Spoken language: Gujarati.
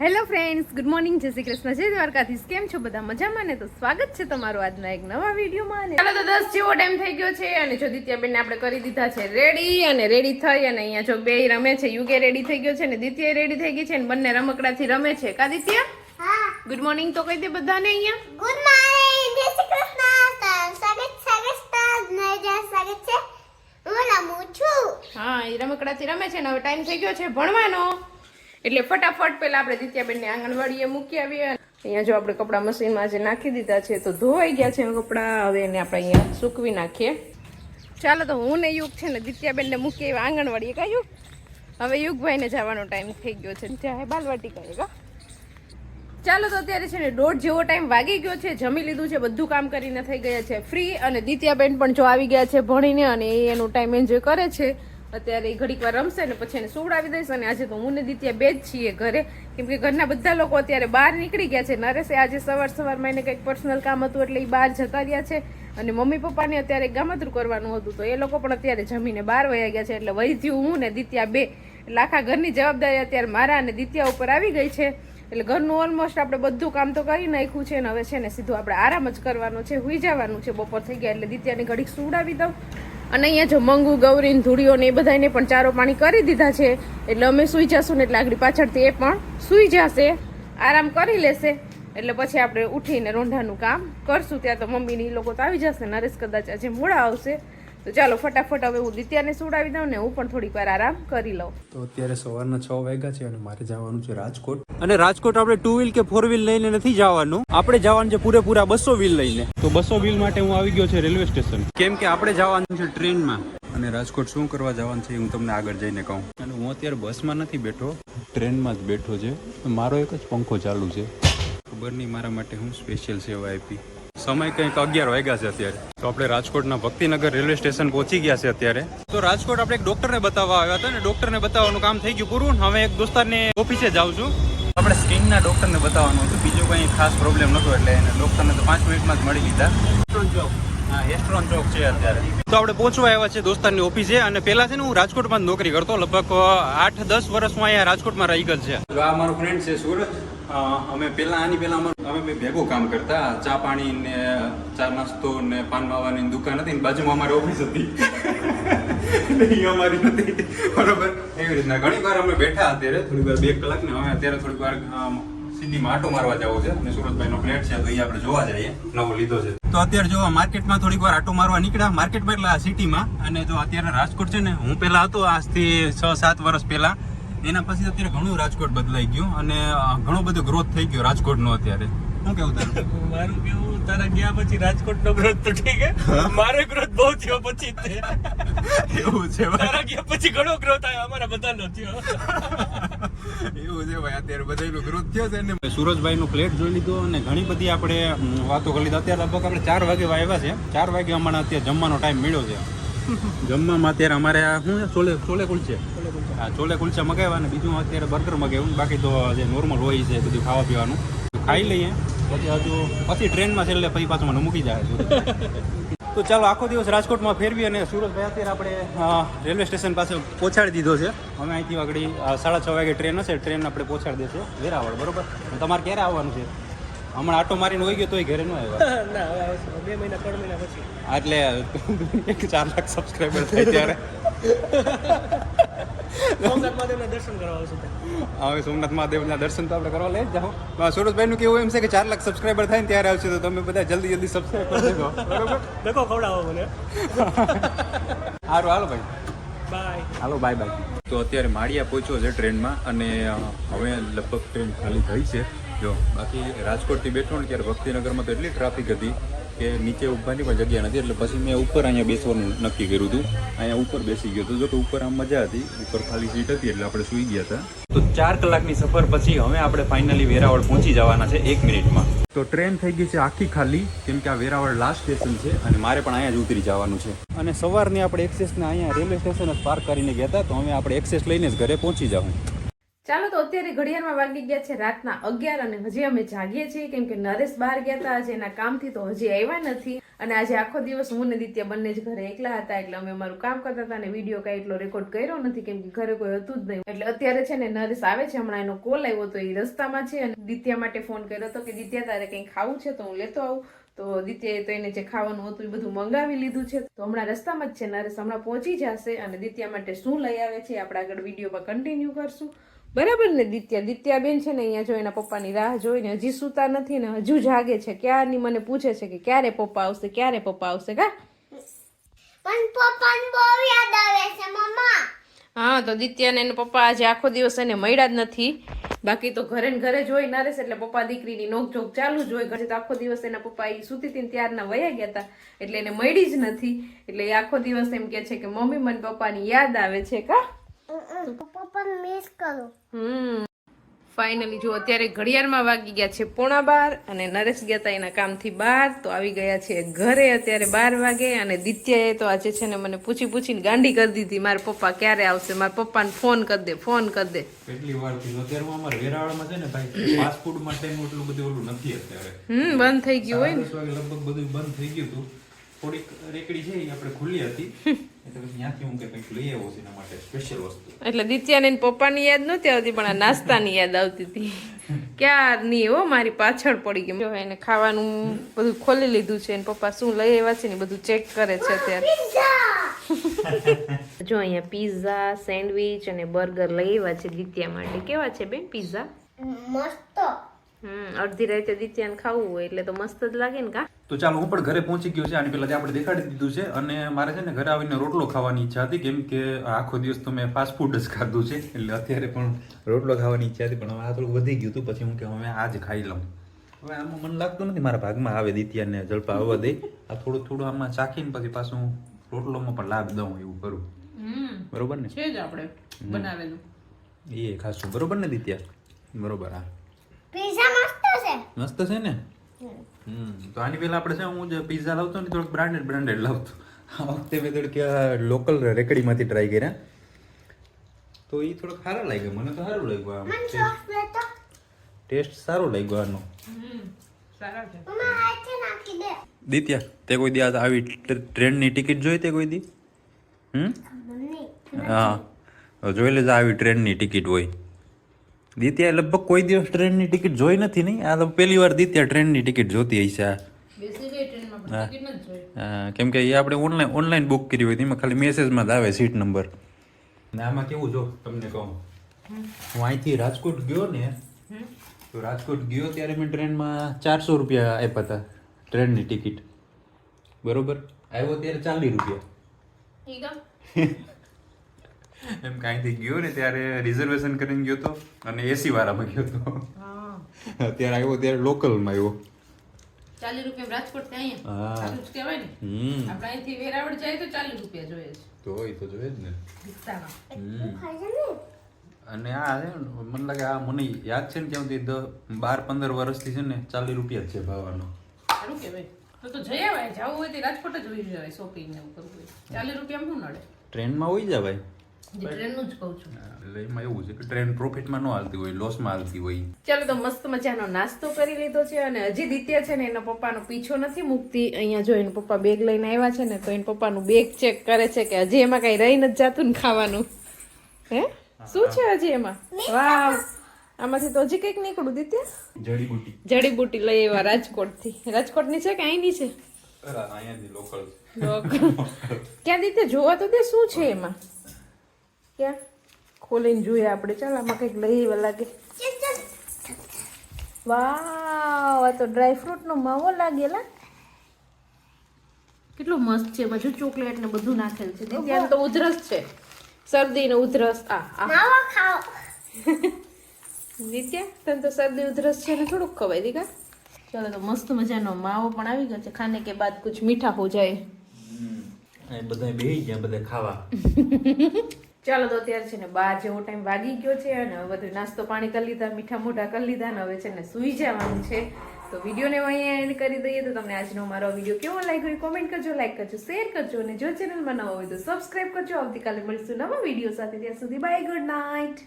હેલો ફ્રેન્ડ્સ ગુડ મોર્નિંગ જય શ્રી કૃષ્ણ જય દ્વારકાધીશ. કેમ છો બધા? મજામાં ને? તો સ્વાગત છે તમારું આજના એક નવા વિડીયોમાં. ચાલો તો દસ જેવો ટાઈમ થઈ ગયો છે અને જો દિત્યાબેનને આપણે કરી દીધા છે રેડી અને રેડી થઈ અને અહીંયા જો બે રમે છે યુગે રેડી થઈ ગયો છે અને દિત્ય રેડી થઈ ગઈ છે અને બંને રમકડાથી રમે છે. કા દિત્ય? હા. ગુડ મોર્નિંગ તો કહી દે બધાને અહીંયા. ગુડ મોર્નિંગ જય શ્રી કૃષ્ણ. સ્વાગત સ્વાગત સ્વાગત છે. હું રમું છું. હા એ રમકડાથી રમે છે ને હવે ટાઈમ થઈ ગયો છે ભણવાનો. એટલે ફટાફટ પહેલાં આપણે દિત્યાબેનને આંગણવાડીએ મૂકી આવીએ. અહીંયા જો આપણે કપડાં મશીનમાં જે નાખી દીધા છે, તો ધોવાઈ ગયા છે કપડાં. હવે એને આપણે અહીંયા સૂકવી નાખીએ. ચાલો તો હું ને યુગ છે ને દિત્યાબેનને મૂકી આવ્યા આંગણવાડીએ. કહ્યું હવે યુગભાઈને જવાનો ટાઈમ થઈ ગયો છે. ત્યાં બાલવાટી કહે કા ચાલો તો અત્યારે છે ને દોઢ જેવો ટાઈમ વાગી ગયો છે. જમી લીધું છે, બધું કામ કરીને થઈ ગયા છે. ફ્રી અને દિત્યાબેન પણ જો આવી ગયા છે ભણીને અને એનું ટાઈમ એન્જોય કરે છે. અત્યારે એ ઘડીક વાર રમશે ને પછી એને સુવડાવી દઈશ અને આજે તો હું ને દિત્યા બે જ છીએ ઘરે. કેમ કે ઘરના બધા લોકો અત્યારે બહાર નીકળી ગયા છે. નરેશે આજે સવાર સવારમાં એને કંઈક પર્સનલ કામ હતું એટલે એ બહાર જતા રહ્યા છે. અને મમ્મી પપ્પાને અત્યારે ગામતરું કરવાનું હતું તો એ લોકો પણ અત્યારે જમીને બહાર વયા ગયા છે એટલે વૈધ્યું હું ને દિત્યા બે. એટલે આખા ઘરની જવાબદારી અત્યારે મારા અને દિત્યા ઉપર આવી ગઈ છે. એટલે ઘરનું ઓલમોસ્ટ આપણે બધું કામ તો કરી નાખ્યું છે અને હવે છે ને સીધું આપણે આરામ જ કરવાનો છે. હુઈ જવાનું છે. બપોર થઈ ગયા એટલે દિત્યાને ઘડીક સુવડાવી દઉં. અને અહીંયા જો મંગુ ગૌરી ધૂળીઓ ને એ બધાને પણ ચારો પાણી કરી દીધા છે. એટલે અમે સુઈ જશું ને એટલે આગળ પાછળથી એ પણ સુઈ જશે. આરામ કરી લેશે. એટલે પછી આપણે ઉઠીને રોંઢાનું કામ કરશું. ત્યાં તો મમ્મીની લોકો તો આવી જશે. નરેશ કદાચ આજે મોડા આવશે. તો ચાલો ફટાફટ હવે હું દિત્યાને સુડાવી દઉં ને હું પણ થોડીક વાર આરામ કરી લઉં. તો અત્યારે સવારના છ વાગ્યા છે અને મારે જવાનું છે રાજકોટ. અને રાજકોટ આપણે ટુ વ્હીલ કે ફોર વ્હીલ લઈને નથી જવાનું. આપણે જવાનું છે પૂરેપૂરા બસો વ્હીલ લઈને. તો બસો વ્હીલ માટે હું આવી ગયો છે રેલવે સ્ટેશન. કેમ કે આપણે જવાનું છે ટ્રેનમાં. અને રાજકોટ શું કરવા જવાનું છે હું તમને આગળ જઈને કહું. અને હું અત્યારે બસમાં નથી બેઠો, ટ્રેનમાં જ બેઠો છે. મારો એક જ પંખો ચાલુ છે. ખબર નહીં મારા માટે હું સ્પેશિયલ સેવા આપી. સમય કંઈક અગિયાર વાગ્યા છે અત્યારે. તો આપણે રાજકોટના ભક્તિનગર રેલવે સ્ટેશન પહોંચી ગયા છે અત્યારે. તો રાજકોટ આપણે એક ડોક્ટરને બતાવવા આવ્યા હતા ને ડોક્ટરને બતાવવાનું કામ થઈ ગયું પૂરું. હવે એક દોસ્તારની ઓફિસે જાઉં છું. આપણે સ્કિનના ડોક્ટરને બતાવવાનું હતું. બીજો કંઈ ખાસ પ્રોબ્લેમ નહોતો એટલે એને ડોક્ટરને તો પાંચ મિનિટમાં જ મળી લીધા. એસ્ટ્રોન ચોક છે અત્યારે. તો આપણે પહોંચવા આવ્યા છે દોસ્તારની ઓફિસે અને પહેલા છે ને હું રાજકોટમાં નોકરી કરતો. લગભગ આઠ દસ વર્ષ હું અહીંયા રાજકોટમાં રહી ગયેલ છે. આ મારો ફ્રેન્ડ છે સુરત અ, અમે પહેલાં આની પહેલાં અમે બે ભેગું કામ કરતા. ચા પાણી ને, ચા નાસ્તો ને પાન માવાની દુકાન હતી ને બાજુમાં અમારી ઓફિસ હતી. અમારી નથી. બરોબર? એવી રીતના. ઘણી વાર અમે બેઠા અત્યારે થોડીક વાર બે કલાક ને અમે અત્યારે થોડીક વાર સિટીમાં આટો મારવા જવો છે અને સુરતભાઈનો ફ્લેટ છે, તો એ આપણે જોવા જઈએ. નવો લીધો છે. તો અત્યારે જો માર્કેટમાં થોડીક વાર આટો મારવા નીકળ્યા. માર્કેટમાં એટલે આ સિટીમાં અને જો અત્યારે રાજકોટ છે ને, હું પહેલાં હતો આજથી છ સાત વર્ષ પહેલા. એના પછી અત્યારે ઘણું રાજકોટ બદલાઈ ગયું અને ઘણો બધો ગ્રોથ થઈ ગયો રાજકોટનો અત્યારે. શું કેવું તારું? મારું કેવું તારા ગયા પછી રાજકોટ નો ગ્રોથ તો ઠીક હે મારો ગ્રોથ બહુ થયો પછી. એવું છે તારા ગયા પછી ઘણો ગ્રોથ આવ્યો અમારા બધાનો થયો. એવું છે ભાઈ અત્યારે બધાનો ગ્રોથ થયો છે ને. સુરજભાઈ નું ફ્લેટ જોઈ લીધો અને ઘણી બધી આપણે વાતો કરી લીધી. અત્યારે લગભગ આપણે ચાર વાગે આવ્યા છે. ચાર વાગે અમારે અત્યારે જમવાનો ટાઈમ મળ્યો છે. જમવામાં અત્યારે અમારે શું છે? છોલે છોલે કુલચે હા છોલે કુલચા મગાવ્યા અને બીજું અત્યારે બર્ગર મગાવ્યું. બાકી તો જે નોર્મલ હોય છે બધું ખાવા પીવાનું. ખાઈ લઈએ. પછી હજુ પછી ટ્રેનમાં છેલ્લે પછી પાછું મને મૂકી જાય તો ચાલો આખો દિવસ રાજકોટમાં ફેરવી અને સુરતભાઈ અત્યારે આપણે રેલવે સ્ટેશન પાસે પહોંચાડી દીધો છે. અમે અહીંથી આગળ સાડા છ વાગે ટ્રેન હશે ટ્રેન આપણે પહોંચાડી દેશે. વેરાવળ બરોબર? તમારે ક્યારે આવવાનું છે? હમણાં આટો મારીને હોઈ ગયો તોય ઘરે ન આવ્યા. ના. બે મહિના ત્રણ મહિના પછી. એટલે એક ચાર લાખ સબસ્ક્રાઈબર થાય ત્યારે. હવે સોમનાથ મહાદેવના દર્શન તો આપણે કરવા લઈ જ જાઓ. સુરતભાઈનું કેવું એમ છે કે ચાર લાખ સબસ્ક્રાઈબર થાય ને ત્યારે આવશે તો તમે બધા જલ્દી જલ્દી સબસ્ક્રાઈબ કરી દેજો. બરોબર? ધક્કો ખવડાવો મને. સારું હાલો ભાઈ. બાય. હાલો બાય બાય. તો અત્યારે માળિયા પહોંચ્યો છે ટ્રેનમાં અને હવે લગભગ ટ્રેન ખાલી થઈ છે. જો બાકી રાજકોટથી બેઠો ને ત્યારે ભક્તિનગરમાં તો એટલી ટ્રાફિક હતી. કે નીચે ઊભવાની પણ જગ્યા નથી. એટલે પછી મેં ઉપર અહીંયા બેસવાનું નક્કી કર્યું હતું. અહીંયા ઉપર બેસી ગયો હતો. કે ઉપર આમ મજા હતી. ઉપર ખાલી સીટ હતી એટલે આપણે સૂઈ ગયા હતા. તો ચાર કલાકની સફર પછી હવે આપણે ફાઇનલી વેરાવળ પહોંચી જવાના છે એક મિનિટમાં. તો ટ્રેન થઈ ગઈ છે આખી ખાલી, કેમ કે આ વેરાવળ લાસ્ટ સ્ટેશન છે અને મારે પણ અહીંયા જ ઉતરી જવાનું છે. અને સવારની આપણે એક્સેસને અહીંયા રેલવે સ્ટેશન જ પાર્ક કરીને ગયા હતા. તો હવે આપણે એક્સેસ લઈને જ ઘરે પહોંચી જાઉં. ચાલો તો અત્યારે ઘડિયાળમાં વાગી ગયા છે રાતના અગિયાર અને હજી અમે જાગીએ છીએ, કેમ કે નરેશ બહાર ગયા હતા આજે એના કામથી તો હજી આવ્યા નથી. અને આજે આખો દિવસ હું ને દિત્ય બંને જ ઘરે એકલા હતા, એટલે અમે અમારું કામ કરતા હતા અને વીડિયો કાંઈ એટલો રેકોર્ડ કર્યો નથી, કેમ કે ઘરે કોઈ હતું જ નહીં. એટલે અત્યારે છે ને નરેશ આવે છે, હમણાં એનો કોલ આવ્યો તો એ રસ્તામાં છે અને દિત્યા માટે ફોન કર્યો હતો કે, દિત્યા, તારે કંઈ ખાવું છે તો હું લેતો આવું. તો દિત્યાએ તો એને જે ખાવાનું હતું એ બધું મંગાવી લીધું છે. તો હમણાં રસ્તામાં જ છે, નરેશ હમણાં પહોંચી જશે અને દિત્યા માટે શું લઈ આવે છે આપણે આગળ વિડીયોમાં કન્ટિન્યુ કરશું. બરાબર ને દિત્યા? દિત્યા બેન છે ને અહીંયા જો એના પપ્પાની રાહ જોઈને હજી સૂતા નથી ને હજુ જાગે છે. ક્યારની મને પૂછે છે કે ક્યારે પપ્પા આવશે ક્યારે પપ્પા આવશે કા? પણ પપ્પાને બહુ યાદ આવે છે મમ્મા. હા તો દિત્યાને એના પપ્પા આજે આખો દિવસ એને મળ્યા જ નથી. બાકી તો ઘરે ને ઘરે જોઈ ના રહેશે એટલે પપ્પા દીકરીની નોકઝોક ચાલુ જ હોય. ઘરે તો આખો દિવસ એના પપ્પા એ સૂતી હતી ને ત્યારના વયા ગયા હતા. એટલે એને મળી જ નથી. એટલે એ આખો દિવસ એમ કે છે કે મમ્મી મને પપ્પાની યાદ આવે છે કા? પપ્પાને મિસ કરું. હમ. ફાઇનલી જો અત્યારે ઘડિયાળમાં વાગી ગયા છે પોણા બાર અને નરેશ ગયા હતા એના કામથી બહાર તો આવી ગયા છે ઘરે અત્યારે બાર વાગે અને દિત્યાએ તો આજે છે ને મને પૂછી પૂછીને ગાંડી કરી દીધી મારા પપ્પા ક્યારે આવશે? મારા પપ્પાને ફોન કરી દે ફોન કરી દે. કેટલી વારથી અત્યારે અમાર વેરાવળમાં છે ને ભાઈ ફાસ્ટ ફૂડ માટે એટલું બધું ઓલું નથી અત્યારે. હમ બંધ થઈ ગયું હોય ને. લગભગ બધું બંધ થઈ ગયું હતું. થોડીક રેકડી છે એ આપણે ખુલ્લી હતી. એટલે પછી ત્યાંથી હું કે કંઈક લઈ આવ્યો છે એના માટે સ્પેશિયલ વસ્તુ. એટલે દિત્યાને પપ્પાની યાદ નહોતી આવતી પણ આ નાસ્તાની યાદ આવતી હતી. ક્યારની હો મારી પાછળ પડી ગઈ. જો એને ખાવાનું બધું ખોલી લીધું છે એને પપ્પા શું લઈ આવ્યા છે ને બધું ચેક કરે છે અત્યારે. જો અહીંયા પીઝા સેન્ડવિચ અને બર્ગર લઈ આવ્યા છે દિત્યા માટે. કેવા છે બેન પીઝા મસ્ત. હમ અડધી રાતે દિત્યાને ખાવું હોય એટલે તો મસ્ત જ લાગે ને કા? તો ચાલો હું પણ ઘરે પહોંચી ગયો છે. આની પહેલા આપણે દેખાડી દીધું છે. અને મારે છે ને ઘરે આવીને રોટલો ખાવાની ઈચ્છા હતી કેમ કે આખો દિવસ તો મેં ફાસ્ટ ફૂડ જ ખાધું છે. એટલે અત્યારે પણ રોટલો ખાવાની ઈચ્છા હતી પણ હવે આ થોડું વધી ગયું હતું. પછી હું કે હવે આજ ખાઈ લઉં. હવે આમાં મને લાગતું નથી મારા ભાગમાં આવે દિત્યાને જળપા આવવા દે. આ થોડું થોડું આમાં ચાખીને પછી પાછું રોટલોમાં પણ લાભ દઉં એવું કરું. બરોબર ને? છે જ આપણે બનાવેલું. એ ખાસું બરોબર ને દિત્યા? બરોબર હા. પીઝા મસ્ત છે. મસ્ત છે ને? હમ. તો આની પહેલા આપણે છે હું જે પિઝા લાવતો ને થોડુંક બ્રાન્ડેડ બ્રાન્ડેડ લાવતો. આ વખતે મેં થોડીક લોકલ રેકડીમાંથી ટ્રાય કર્યા. તો એ થોડોક સારા લાગ્યો મને તો સારું લાગ્યું લેતો ટેસ્ટ સારો લાગ્યો આનો. દિત્યા તે કોઈ દી આ આવી ટ્રેનની ટિકિટ જોઈ તે કોઈ દી? હમ? હા. જોઈ લેજો આવી ટ્રેનની ટિકિટ હોય. દિત્યાએ લગભગ કોઈ દિવસ ટ્રેનની ટિકિટ જોઈ નથી નહીં. આ તો પહેલી વાર દિત્યા ટ્રેનની ટિકિટ જોતી હશે આ. હા, કેમ કે એ આપણે ઓનલાઈન ઓનલાઈન બુક કરી હોય એમાં ખાલી મેસેજમાં જ આવે સીટ નંબર ને આમાં કેવું જો તમને કહું. હું અહીંથી રાજકોટ ગયો ને તો રાજકોટ ગયો ત્યારે મેં ટ્રેનમાં ચારસો રૂપિયા આપ્યા હતા ટ્રેનની ટિકિટ. બરોબર? આવ્યો ત્યારે ચાલીસ રૂપિયા. એમ કાંઈથી ગયો ને ત્યારે રિઝર્વેશન કરીને ગયો તો અને એસી વાળામાં ગયો તો. અત્યારે આવ્યો ત્યારે લોકલમાં આવ્યો. ચાલીસ રૂપિયા રાજકોટ કહેવાય ને. આપણે અહીંથી વેરાવળ જાય તો ચાલીસ રૂપિયા જોઈએ છે. તો એ તો જોઈએ જ ને. અને આ છે મને લાગે આ મને યાદ છે ને ત્યાં દ- બાર પંદર વર્ષથી છે ને ચાલીસ રૂપિયા જ છે ભાવવાનો. સારું કહેવાય. તો તો જઈ આવાય. જવું હોય તો રાજકોટ જ હોઈ જવાય શોપિંગ ને એવું કરવું હોય. ચાલીસ રૂપિયામાં શું નડે? ટ્રેનમાં હોય જવાય ટ્રેનનું જ કહું છું. એટલે એમાં એવું છે કે ટ્રેન પ્રોફિટમાં ન હાલતી હોય લોસમાં હાલતી હોય. ચાલો તો મસ્ત મજાનો નાસ્તો કરી લીધો છે અને હજી દિત્યા છે ને એના પપ્પાનો પીછો નથી મૂકતી. અહીંયા જો એના પપ્પા બેગ લઈને આવ્યા છે ને તો એના પપ્પાનું બેગ ચેક કરે છે કે હજી એમાં કઈ રહી નથી જાતું ને ખાવાનું. હે? શું છે હજી એમાં? વાવ. આમાંથી તો હજી કંઈક નીકળું દિત્યા? જડીબુટી. જડીબુટી લઈ આવ્યા રાજકોટથી. રાજકોટની છે કે અહીંની છે? લોકલ ક્યાં દીતે જોવા તો તે શું છે એમાં? ક્યાં ખોલીને જોઈએ આપણે. ચાલ આમાં કંઈક લઈ એવા લાગે. વાવ આ તો ડ્રાય ફ્રૂટ નો માવો લાગેલા. કેટલું મસ્ત છે બધું ચોકલેટ ને બધું નાખેલ છે. ત્યાં તો ઉધરસ છે. શરદી ને ઉધરસ. આ આ. માવો ખાઓ. તને તો શરદી ઉધરસ છે ને થોડુંક ખવાય દીકા. ચાલો તો મસ્ત મજાનો માવો પણ આવી ગયો છે. ખાને કે બાદ કુછ મીઠા હો જાય. બધા બે ગયા બધા ખાવા. ચાલો તો અત્યારે છે ને બાર જેવો ટાઈમ વાગી ગયો છે અને હવે બધું નાસ્તો પાણી કરી લીધા, મીઠા મોઢા કરી લીધા ને હવે છે ને સૂઈ જવાનું છે. તો વિડીયોને અહીંયા એન્ડ કરી દઈએ તો તમને આજનો મારો વીડિયો કેવો લાગ્યો હોય કોમેન્ટ કરજો લાઈક કરજો શેર કરજો અને જો ચેનલમાં નવો હોય તો સબસ્ક્રાઈબ કરજો. આવતીકાલે મળીશું નવા વીડિયો સાથે. ત્યાં સુધી બાય ગુડ નાઇટ.